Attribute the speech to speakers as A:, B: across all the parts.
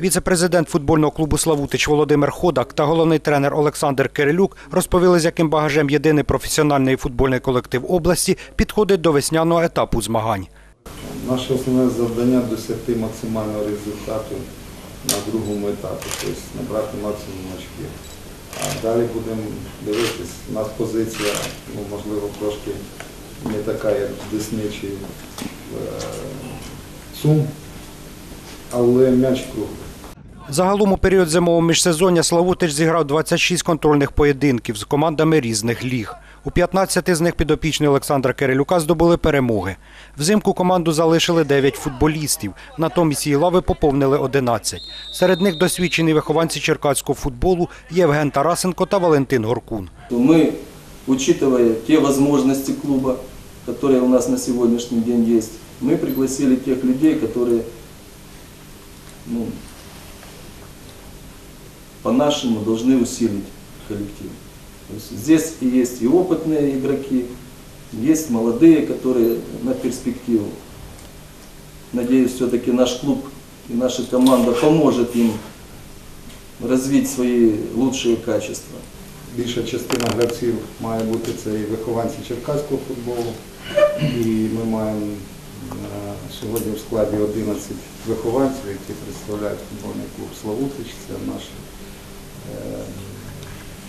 A: Віце-президент футбольного клубу Славутич Володимир Ходак та головний тренер Олександр Кирилюк розповіли, з яким багажем єдиний професіональний футбольний колектив області підходить до весняного етапу змагань.
B: Наше основне завдання досягти максимального результату на другому етапі, тобто набрати максимум очків. А далі будемо дивитись, у нас позиція, ну, можливо, трошки не така, як в чи в е, Сум, але м'яч круглий.
A: Загалом у період зимового міжсезоння Славутич зіграв 26 контрольних поєдинків з командами різних ліг. У 15 з них підопічні Олександра Кирилюка здобули перемоги. Взимку команду залишили 9 футболістів, натомість її лави поповнили 11. Серед них досвідчені вихованці черкаського футболу Євген Тарасенко та Валентин Горкун.
C: Мы, учитывая те возможности клуба, которые у нас на сегодняшний день есть, мы пригласили тех людей, которые ну, по-нашему должны усилить коллектив. То есть здесь и есть и опытные игроки, есть молодые, которые на перспективу. Надеюсь, все-таки наш клуб и наша команда поможет им развить свои лучшие качества.
B: Більша частина гравців має бути це і вихованці черкаського футболу. І ми маємо е, сьогодні в складі 11 вихованців, які представляють футбольний клуб Славутич. Це наші е,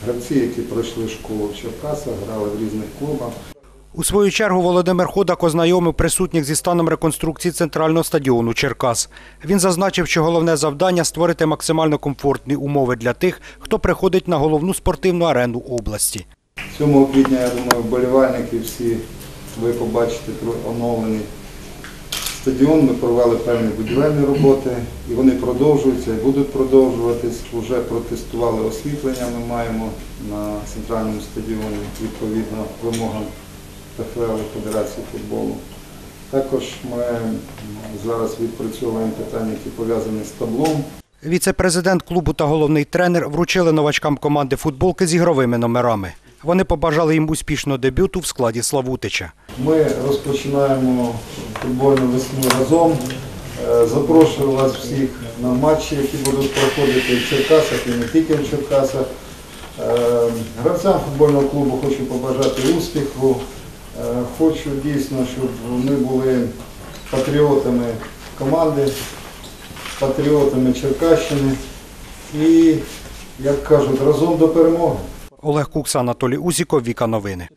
B: гравці, які пройшли школу в Черкасах, грали в різних клубах.
A: У свою чергу Володимир Ходак ознайомив присутніх зі станом реконструкції центрального стадіону Черкас. Він зазначив, що головне завдання створити максимально комфортні умови для тих, хто приходить на головну спортивну арену області.
B: 7 квітня, я думаю, вболівальники всі ви побачите оновлений стадіон. Ми провели певні будівельні роботи, і вони продовжуються і будуть продовжуватись. Уже протестували освітлення. Ми маємо на центральному стадіоні відповідно вимогам ПФЛ-Федерації футболу. Також ми зараз відпрацьовуємо питання, які пов'язані з таблом.
A: Віце-президент клубу та головний тренер вручили новачкам команди футболки з ігровими номерами. Вони побажали їм успішного дебюту в складі Славутича.
B: Ми розпочинаємо футбольну весну разом. Е, Запрошую вас всіх на матчі, які будуть проходити в Черкасах і не тільки в Черкасах. Е, Гравцям футбольного клубу хочу побажати успіху. Е, Хочу дійсно, щоб вони були патріотами команди, патріотами Черкащини і, як кажуть, разом до перемоги.
A: Олег Кукса, Анатолій Узіков, Віка Новини.